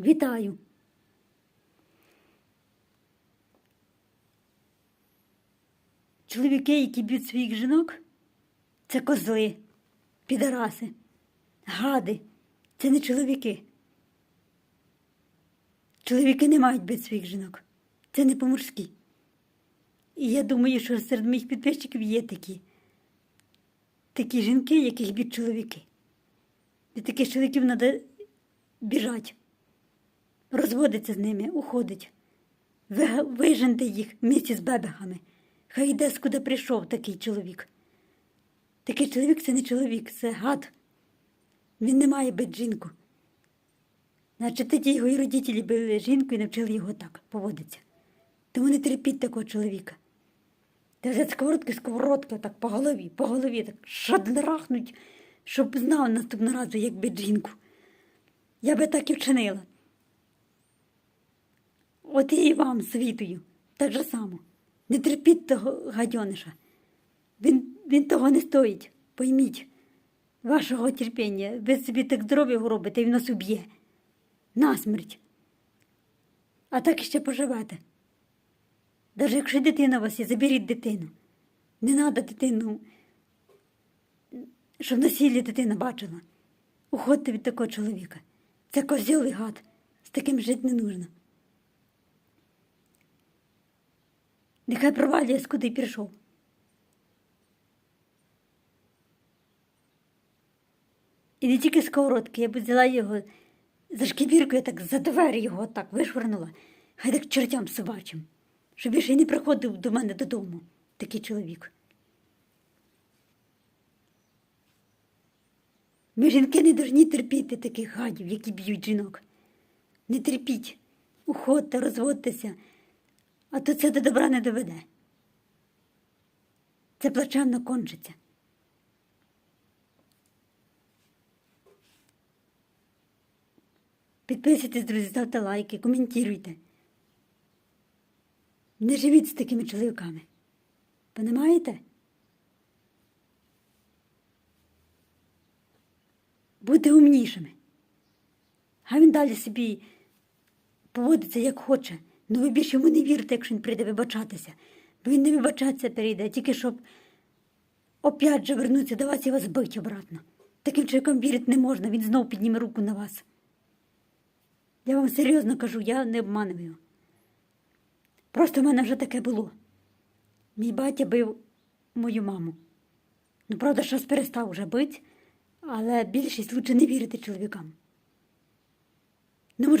Вітаю. Чоловіки, які б'ють своїх жінок, це козли, підараси, гади. Це не чоловіки. Чоловіки не мають бити своїх жінок. Це не по-мужськи. І я думаю, що серед моїх підписчиків є такі, такі жінки, яких б'ють чоловіки. Від таких чоловіків треба біжати, розводиться з ними, уходить, Ви- виженьте їх місці з бебехами. Хай йде, скуди прийшов такий чоловік. Такий чоловік це не чоловік, це гад. Він не має бити жінку. Значить, тоді його і родителі били жінку і навчили його так поводитися. Тому не терпіть такого чоловіка. Та взяти сковородки, сковородки так по голові, по голові, так шадрахнуть, щоб знав наступного разу, як бити жінку. Я би так і вчинила. От і вам світую, так же само. Не терпіть того гадьониша. Він, він того не стоїть. Пойміть вашого терпіння. Ви собі так здоров'я робите, він нас уб'є. Насмерть. А так іще поживете. Навіть якщо дитина у вас є, заберіть дитину. Не треба дитину, щоб насілля дитина бачила. Уходьте від такого чоловіка. Це козьол і гад. З таким жити не нужно. Нехай провалює, куди пішов. І не тільки сковородки, я б взяла його за шкібірку, я так за двері його так вишвирнула, хай так чертям собачим, щоб більше не приходив до мене додому такий чоловік. Ми жінки не повинні терпіти таких гадів, які б'ють жінок. Не терпіть, уходьте, розводьтеся, а то це до добра не доведе. Це плачевно кончиться. Підписуйтесь, друзі, ставте лайки, коментуйте. Не живіть з такими чоловіками. Понимаєте? Будьте умнішими. А він далі собі поводиться як хоче. Ну ви більше йому не вірте, якщо він прийде вибачатися. Бо він не вибачатися прийде, тільки щоб опять же вернутися до вас і вас бить обратно. Таким чоловіком вірити не можна, він знов підніме руку на вас. Я вам серйозно кажу, я не обманюю. Просто в мене вже таке було. Мій батя бив мою маму. Ну, правда, щось перестав вже бити, але більшість лучше не вірити чоловікам.